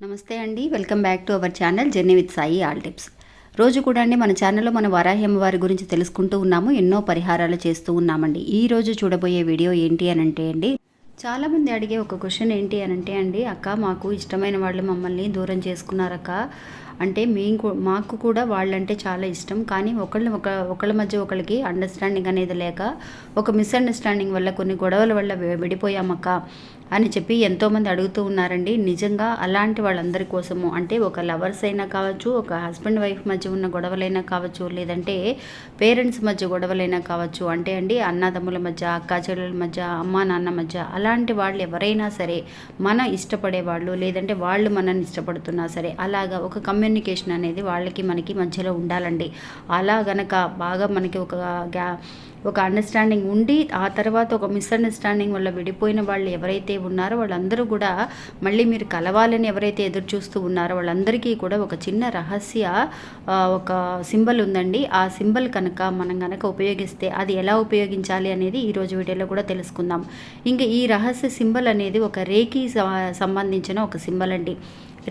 నమస్తే అండి. Welcome back to our channel journey with Sai all tips. రోజు కూడా అండి మన ఛానల్లో మన వరాహ్యం వారి గురించి తెలుసుకుంటూ ఉన్నాము ఎన్నో పరిహారాలు చేస్తూ ఉన్నామండి. ఈ రోజు చూడబోయే వీడియో ఏంటి అని అంటే అండి చాలామంది అడిగే ఒక క్వశ్చన్ ఏంటి అని అంటే అండి అక్క మాకు ఇష్టమైన వాళ్ళు మమ్మల్ని దూరం చేసుకున్నారక్క. అంటే మేము మాకు కూడా వాళ్ళంటే చాలా ఇష్టం కానీ ఒకళ్ళు ఒక ఒకళ్ళ మధ్య ఒకళ్ళకి అండర్స్టాండింగ్ అనేది లేక ఒక మిస్అండర్స్టాండింగ్ వల్ల కొన్ని గొడవల వల్ల విడిపోయామక్క. అని చెప్పి ఎంతోమంది అడుగుతూ ఉన్నారండి. నిజంగా అలాంటి వాళ్ళందరి కోసము అంటే ఒక లవర్స్ అయినా కావచ్చు ఒక హస్బెండ్ వైఫ్ మధ్య ఉన్న గొడవలైనా కావచ్చు లేదంటే పేరెంట్స్ మధ్య గొడవలైనా కావచ్చు అంటే అండి అన్నదమ్ముల మధ్య అక్క చెల్లెల మధ్య అమ్మా నాన్న మధ్య అలాంటి వాళ్ళు ఎవరైనా సరే మన ఇష్టపడే వాళ్ళు లేదంటే వాళ్ళు మనల్ని ఇష్టపడుతున్నా సరే అలాగా ఒక కమ్యూనికేషన్ అనేది వాళ్ళకి మనకి మధ్యలో ఉండాలండి. అలా గనక బాగా మనకి ఒక గ్యా ఒక అండర్స్టాండింగ్ ఉండి ఆ తర్వాత ఒక మిస్అండర్స్టాండింగ్ వల్ల విడిపోయిన వాళ్ళు ఎవరైతే ఉన్నారో వాళ్ళందరూ కూడా మళ్ళీ మీరు కలవాలని ఎవరైతే ఎదురు చూస్తూ ఉన్నారో వాళ్ళందరికీ కూడా ఒక చిన్న రహస్య ఒక సింబల్ ఉందండి. ఆ సింబల్ కనుక మనం కనుక ఉపయోగిస్తే అది ఎలా ఉపయోగించాలి అనేది ఈరోజు వీడియోలో కూడా తెలుసుకుందాం. ఇంకా ఈ రహస్య సింబల్ అనేది ఒక రేకి స- సంబంధించిన ఒక సింబల్ అండి.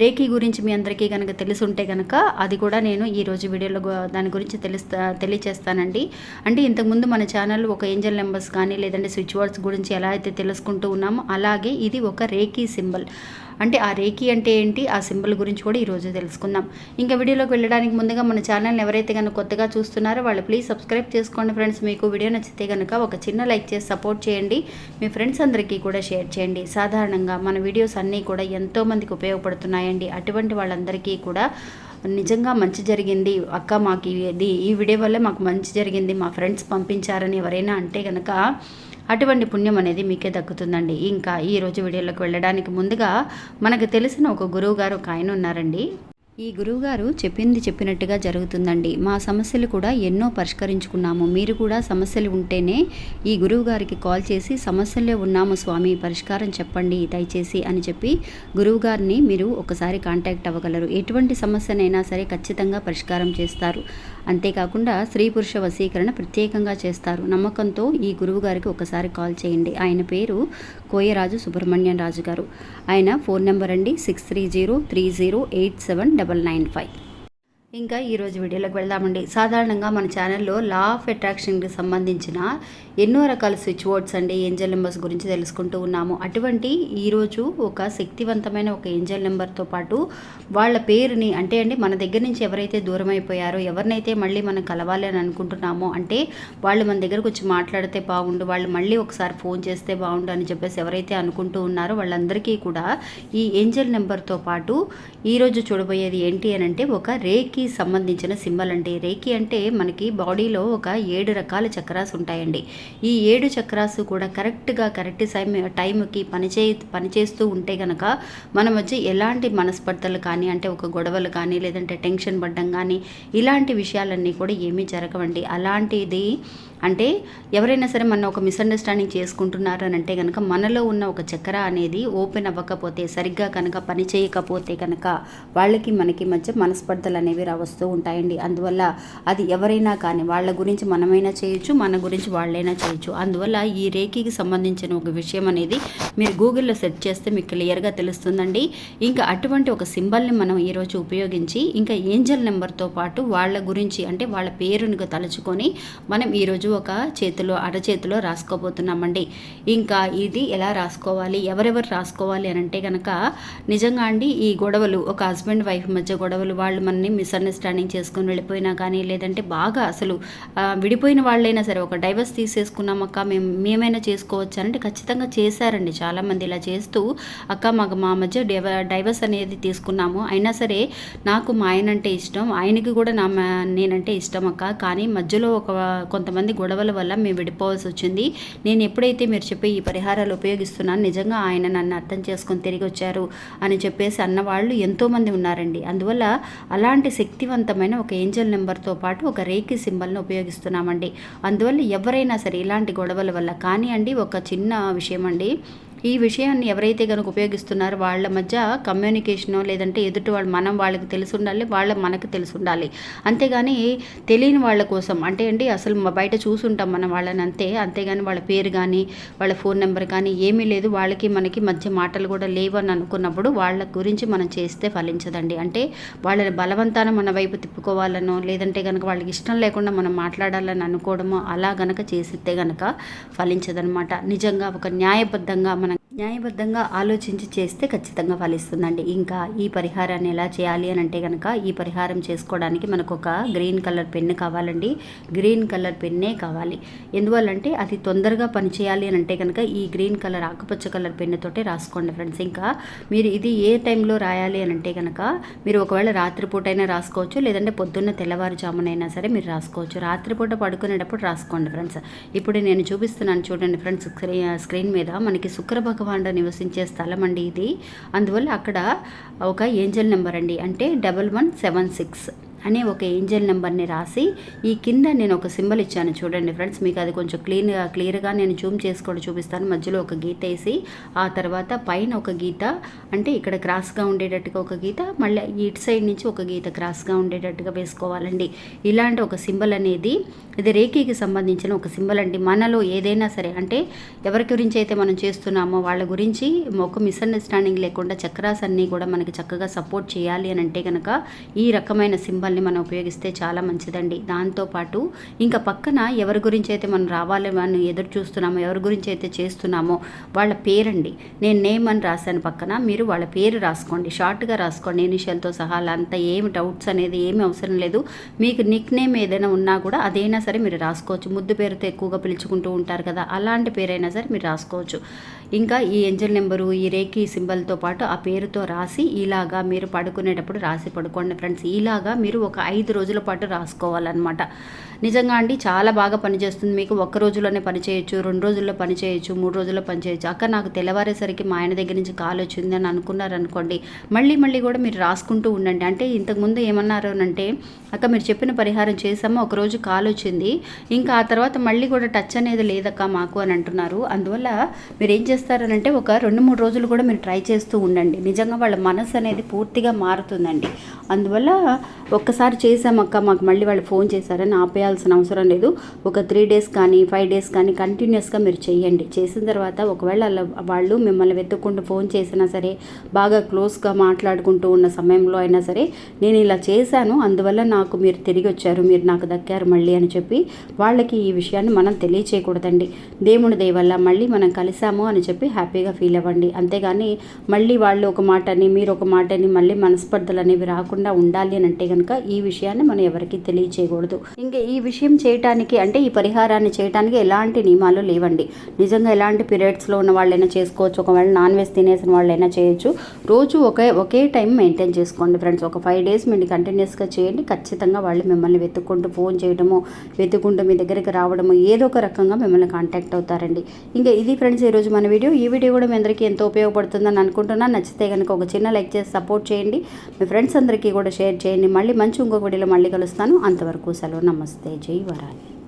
రేఖీ గురించి మీ అందరికీ కనుక తెలిసి ఉంటే కనుక అది కూడా నేను ఈరోజు వీడియోలో దాని గురించి తెలుస్తా తెలియచేస్తానండి. అంటే ఇంతకుముందు మన ఛానల్ ఒక ఏంజల్ నెంబర్స్ కానీ లేదంటే స్విచ్ వర్డ్స్ గురించి ఎలా అయితే తెలుసుకుంటూ ఉన్నామో అలాగే ఇది ఒక రేఖీ సింబల్. అంటే ఆ రేఖీ అంటే ఏంటి? ఆ సింబల్ గురించి కూడా ఈరోజు తెలుసుకుందాం. ఇంకా వీడియోలోకి వెళ్ళడానికి ముందుగా మన ఛానల్ని ఎవరైతే కనుక కొత్తగా చూస్తున్నారో వాళ్ళు ప్లీజ్ సబ్స్క్రైబ్ చేసుకోండి ఫ్రెండ్స్. మీకు వీడియో నచ్చితే కనుక ఒక చిన్న లైక్ చేసి సపోర్ట్ చేయండి. మీ ఫ్రెండ్స్ అందరికీ కూడా షేర్ చేయండి. సాధారణంగా మన వీడియోస్ అన్నీ కూడా ఎంతోమందికి ఉపయోగపడుతున్నాయండి. అటువంటి వాళ్ళందరికీ కూడా నిజంగా మంచి జరిగింది. అక్క మాకు ఇది ఈ వీడియో వల్ల మాకు మంచి జరిగింది. మా ఫ్రెండ్స్ పంపించారని ఎవరైనా అంటే కనుక అటువంటి పుణ్యం అనేది మీకే దక్కుతుందండి. ఇంకా ఈ రోజు వీడియోలోకి వెళ్ళడానికి ముందుగా మనకు తెలిసిన ఒక గురువు గారు ఒక ఆయన ఉన్నారండి. ఈ గురువుగారు చెప్పింది చెప్పినట్టుగా జరుగుతుందండి. మా సమస్యలు కూడా ఎన్నో పరిష్కరించుకున్నాము. మీరు కూడా సమస్యలు ఉంటేనే ఈ గురువు గారికి కాల్ చేసి సమస్యల్లో ఉన్నాము స్వామి పరిష్కారం చెప్పండి దయచేసి అని చెప్పి గురువుగారిని మీరు ఒకసారి కాంటాక్ట్ అవ్వగలరు. ఎటువంటి సమస్యనైనా సరే ఖచ్చితంగా పరిష్కారం చేస్తారు. అంతేకాకుండా స్త్రీ పురుష వశీకరణ ప్రత్యేకంగా చేస్తారు. నమ్మకంతో ఈ గురువుగారికి ఒకసారి కాల్ చేయండి. ఆయన పేరు కోయరాజు సుబ్రహ్మణ్యం రాజు గారు ఆయన ఫోన్ నెంబర్ అండి. Six three zero three zero eight seven double nine five ఇంకా ఈరోజు వీడియోలోకి వెళ్దామండి. సాధారణంగా మన ఛానల్లో లా ఆఫ్ అట్రాక్షన్కి సంబంధించిన ఎన్నో రకాల స్విచ్ బోర్డ్స్ అండి ఏంజల్ నెంబర్స్ గురించి తెలుసుకుంటూ ఉన్నాము. అటువంటి ఈరోజు ఒక శక్తివంతమైన ఒక ఏంజల్ నెంబర్తో పాటు వాళ్ళ పేరుని అంటే అండి మన దగ్గర నుంచి ఎవరైతే దూరం అయిపోయారో ఎవరినైతే మళ్ళీ మనం కలవాలి అని అనుకుంటున్నామో అంటే వాళ్ళు మన దగ్గరకు వచ్చి మాట్లాడితే బాగుండు వాళ్ళు మళ్ళీ ఒకసారి ఫోన్ చేస్తే బాగుండు అని చెప్పేసి ఎవరైతే అనుకుంటూ ఉన్నారో వాళ్ళందరికీ కూడా ఈ ఏంజల్ నెంబర్తో పాటు ఈరోజు చూడబోయేది ఏంటి అని అంటే ఒక రేకి సంబంధించిన సింబల్ అండి రేకి అంటే మనకి బాడీలో ఒక ఏడు రకాల చక్రాస్ ఉంటాయండి. ఈ ఏడు చక్రాస్ కూడా కరెక్ట్గా కరెక్ట్ టైం టైంకి పనిచే పనిచేస్తూ ఉంటే కనుక మన మధ్య ఎలాంటి మనస్పర్ధలు కానీ అంటే ఒక గొడవలు కానీ లేదంటే టెన్షన్ పడ్డం కానీ ఇలాంటి విషయాలన్నీ కూడా ఏమీ జరగవండి. అలాంటిది అంటే ఎవరైనా సరే మన ఒక మిస్అండర్స్టాండింగ్ చేసుకుంటున్నారు అని అంటే కనుక మనలో ఉన్న ఒక చక్ర అనేది ఓపెన్ అవ్వకపోతే సరిగ్గా కనుక పని చేయకపోతే కనుక వాళ్ళకి మనకి మధ్య మనస్పర్ధలు అనేవి రా వస్తూ ఉంటాయండి. అందువల్ల అది ఎవరైనా కానీ వాళ్ళ గురించి మనమైనా చేయొచ్చు మన గురించి వాళ్ళైనా చేయొచ్చు. అందువల్ల ఈ రేఖీకి సంబంధించిన ఒక విషయం అనేది మీరు గూగుల్లో సెర్చ్ చేస్తే మీకు క్లియర్గా తెలుస్తుందండి. ఇంకా అటువంటి ఒక సింబల్ని మనం ఈరోజు ఉపయోగించి ఇంకా ఏంజల్ నెంబర్తో పాటు వాళ్ళ గురించి అంటే వాళ్ళ పేరును తలుచుకొని మనం ఈరోజు ఒక చేతిలో అరచేతిలో రాసుకోబోతున్నామండి. ఇంకా ఇది ఎలా రాసుకోవాలి? ఎవరెవరు రాసుకోవాలి అని అంటే కనుక నిజంగా అండి ఈ గొడవలు ఒక హస్బెండ్ వైఫ్ మధ్య గొడవలు వాళ్ళు మనని మిస్అండర్స్టాండింగ్ చేసుకుని వెళ్ళిపోయినా కానీ లేదంటే బాగా అసలు విడిపోయిన వాళ్ళైనా సరే ఒక డైవర్స్ తీసేసుకున్నాం అక్క మేము మేమైనా చేసుకోవచ్చు అంటే ఖచ్చితంగా చేశారండి. చాలామంది ఇలా చేస్తూ అక్క మాకు మా మధ్య డైవ డైవర్స్ అనేది తీసుకున్నాము. అయినా సరే నాకు మా ఆయన అంటే ఇష్టం ఆయనకి కూడా నా నేనంటే ఇష్టం అక్క. కానీ మధ్యలో ఒక కొంతమంది గొడవల వల్ల మేము విడిపోవాల్సి వచ్చింది. నేను ఎప్పుడైతే మీరు చెప్పే ఈ పరిహారాలు ఉపయోగిస్తున్నాను నిజంగా ఆయన నన్ను అర్థం చేసుకొని తిరిగి వచ్చారు అని చెప్పేసి అన్నవాళ్ళు ఎంతోమంది ఉన్నారండి. అందువల్ల అలాంటి శక్తివంతమైన ఒక ఏంజల్ నెంబర్తో పాటు ఒక రేకి సింబల్ని ఉపయోగిస్తున్నామండి. అందువల్ల ఎవరైనా సరే ఇలాంటి గొడవల వల్ల కానీ అండి ఒక చిన్న విషయం అండి. ఈ విషయాన్ని ఎవరైతే కనుక ఉపయోగిస్తున్నారో వాళ్ళ మధ్య కమ్యూనికేషన్ లేదంటే ఎదుటి వాళ్ళు మనం వాళ్ళకి తెలిసి ఉండాలి వాళ్ళ మనకు తెలిసి ఉండాలి. అంతేగాని తెలియని వాళ్ళ కోసం అంటే అండి అసలు బయట చూసుంటాం మనం వాళ్ళని అంతే. అంతేగాని వాళ్ళ పేరు కానీ వాళ్ళ ఫోన్ నెంబర్ కానీ ఏమీ లేదు. వాళ్ళకి మనకి మధ్య మాటలు కూడా లేవని అనుకున్నప్పుడు వాళ్ళ గురించి మనం చేస్తే ఫలించదండి. అంటే వాళ్ళని బలవంతాన మన వైపు తిప్పుకోవాలనో లేదంటే కనుక వాళ్ళకి ఇష్టం లేకుండా మనం మాట్లాడాలని అనుకోవడమో అలా గనక చేసితే గనక ఫలించదనమాట. నిజంగా ఒక న్యాయబద్ధంగా మన న్యాయబద్ధంగా ఆలోచించి చేస్తే ఖచ్చితంగా ఫలిస్తుందండి. ఇంకా ఈ పరిహారాన్ని ఎలా చేయాలి అని అంటే కనుక ఈ పరిహారం చేసుకోవడానికి మనకు ఒక గ్రీన్ కలర్ పెన్ను కావాలండి. గ్రీన్ కలర్ పెన్నే కావాలి. ఎందువల్లంటే అది తొందరగా పనిచేయాలి అని అంటే కనుక ఈ గ్రీన్ కలర్ ఆకుపచ్చ కలర్ పెన్నుతోటే రాసుకోండి ఫ్రెండ్స్. ఇంకా మీరు ఇది ఏ టైంలో రాయాలి అని అంటే కనుక మీరు ఒకవేళ రాత్రిపూటైనా రాసుకోవచ్చు లేదంటే పొద్దున్న తెల్లవారుజామునైనా సరే మీరు రాసుకోవచ్చు. రాత్రిపూట పడుకునేటప్పుడు రాసుకోండి ఫ్రెండ్స్. ఇప్పుడు నేను చూపిస్తున్నాను చూడండి ఫ్రెండ్స్ స్క్రీన్ మీద మనకి శుక్ర భగవానుడు నివసించే స్థలం అండి ఇది. అందువల్ల అక్కడ ఒక ఏంజల్ నెంబర్ అండి. అంటే డబల్ వన్ సెవెన్ సిక్స్. అనే ఒక ఏంజల్ నెంబర్ని రాసి ఈ కింద నేను ఒక సింబల్ ఇచ్చాను చూడండి ఫ్రెండ్స్ మీకు అది కొంచెం క్లీన్గా క్లియర్గా నేను జూమ్ చేసుకొని చూపిస్తాను. మధ్యలో ఒక గీత వేసి ఆ తర్వాత పైన ఒక గీత అంటే ఇక్కడ క్రాస్గా ఉండేటట్టుగా ఒక గీత మళ్ళీ ఇటు సైడ్ నుంచి ఒక గీత క్రాస్గా ఉండేటట్టుగా వేసుకోవాలండి. ఇలాంటి ఒక సింబల్ అనేది ఇది రేఖీకి సంబంధించిన ఒక సింబల్ అండి. మనలో ఏదైనా సరే అంటే ఎవరి గురించి అయితే మనం చేస్తున్నామో వాళ్ళ గురించి ఒక మిస్అండర్స్టాండింగ్ లేకుండా చక్రాస్ అన్నీ కూడా మనకి చక్కగా సపోర్ట్ చేయాలి అని అంటే కనుక ఈ రకమైన సింబల్ సింబల్ని మనం ఉపయోగిస్తే చాలా మంచిదండి. దాంతోపాటు ఇంకా పక్కన ఎవరి గురించి అయితే మనం రావాలి మనం ఎదురు చూస్తున్నామో ఎవరి గురించి అయితే చేస్తున్నామో వాళ్ళ పేరండి. నేను నేమ్ అని రాశాను పక్కన మీరు వాళ్ళ పేరు రాసుకోండి. షార్ట్గా రాసుకోండి. ఇనిషియల్తో సహా అంతా ఏమి డౌట్స్ అనేది ఏమి అవసరం లేదు. మీకు నిక్ నేమ్ ఏదైనా ఉన్నా కూడా అదైనా సరే మీరు రాసుకోవచ్చు. ముద్దు పేరుతో ఎక్కువగా పిలుచుకుంటూ ఉంటారు కదా అలాంటి పేరైనా సరే మీరు రాసుకోవచ్చు. ఇంకా ఈ ఏంజల్ నెంబరు ఈ రేఖీ సింబల్తో పాటు ఆ పేరుతో రాసి ఇలాగా మీరు పడుకునేటప్పుడు రాసి పడుకోండి ఫ్రెండ్స్. ఇలాగా మీరు ఒక ఐదు రోజుల పాటు రాసుకోవాలన్నమాట. నిజంగా అండి చాలా బాగా పనిచేస్తుంది. మీకు ఒక్క రోజులోనే పని చేయొచ్చు రెండు రోజుల్లో పని చేయొచ్చు మూడు రోజుల్లో పని చేయొచ్చు. అక్క నాకు తెల్లవారేసరికి మా ఆయన దగ్గర నుంచి కాల్ వచ్చింది అని అనుకున్నారనుకోండి మళ్ళీ మళ్ళీ కూడా మీరు రాసుకుంటూ ఉండండి. అంటే ఇంతకుముందు ఏమన్నారు అంటే అక్క మీరు చెప్పిన పరిహారం చేసామో ఒక రోజు కాల్ వచ్చింది. ఇంకా ఆ తర్వాత మళ్ళీ కూడా టచ్ అనేది లేదక్క మాకు అని అంటున్నారు. అందువల్ల మీరు ఏం చేస్తారనంటే ఒక రెండు మూడు రోజులు కూడా మీరు ట్రై చేస్తూ ఉండండి. నిజంగా వాళ్ళ మనసు అనేది పూర్తిగా మారుతుందండి. అందువల్ల ఒక ఒక్కసారి చేసామక్క మాకు మళ్ళీ వాళ్ళు ఫోన్ చేశారని ఆపేయాల్సిన అవసరం లేదు. ఒక త్రీ డేస్ కానీ ఫైవ్ డేస్ కానీ కంటిన్యూస్గా మీరు చేయండి. చేసిన తర్వాత ఒకవేళ అలా వాళ్ళు మిమ్మల్ని వెతుక్కుంటూ ఫోన్ చేసినా సరే బాగా క్లోజ్గా మాట్లాడుకుంటూ ఉన్న సమయంలో అయినా సరే నేను ఇలా చేశాను అందువల్ల నాకు మీరు తిరిగి వచ్చారు మీరు నాకు దక్కారు మళ్ళీ అని చెప్పి వాళ్ళకి ఈ విషయాన్ని మనం తెలియచేయకూడదండి. దేవుడి దయ వల్ల మళ్ళీ మనం కలిసాము అని చెప్పి హ్యాపీగా ఫీల్ అవ్వండి. అంతేగాని మళ్ళీ వాళ్ళు ఒక మాటని మీరు ఒక మాటని మళ్ళీ మనస్పర్ధలు అనేవి రాకుండా ఉండాలి అని అంటే కనుక ఈ విషయాన్ని మనం ఎవరికి తెలియచేయకూడదు. ఇంకా ఈ విషయం చేయటానికి అంటే ఈ పరిహారాన్ని చేయటానికి ఎలాంటి నియమాలు లేవండి. నిజంగా ఎలాంటి పీరియడ్స్లో ఉన్న వాళ్ళైనా చేసుకోవచ్చు. ఒకవేళ నాన్ వెజ్ తినేసిన వాళ్ళైనా చేయొచ్చు. రోజు ఒకే ఒకే టైం మెయింటైన్ చేసుకోండి ఫ్రెండ్స్. ఒక ఫైవ్ డేస్ మీరు కంటిన్యూస్గా చేయండి. ఖచ్చితంగా వాళ్ళు మిమ్మల్ని వెతుక్కుంటూ ఫోన్ చేయడము వెతుక్కుంటూ మీ దగ్గరికి రావడము ఏదో ఒక రకంగా మిమ్మల్ని కాంటాక్ట్ అవుతారండి. ఇంకా ఇది ఫ్రెండ్స్ ఈరోజు మన వీడియో. ఈ వీడియో కూడా మీ అందరికీ ఎంతో ఉపయోగపడుతుందని అనుకుంటున్నాను. నచ్చితే కనుక ఒక చిన్న లైక్ చేసి సపోర్ట్ చేయండి. మీ ఫ్రెండ్స్ అందరికీ కూడా షేర్ చేయండి. మళ్ళీ మంచి ఇంకొక వీడియోలో మళ్ళీ కలుస్తాను. అంతవరకు సెలవు. నమస్తే. జై వరాలి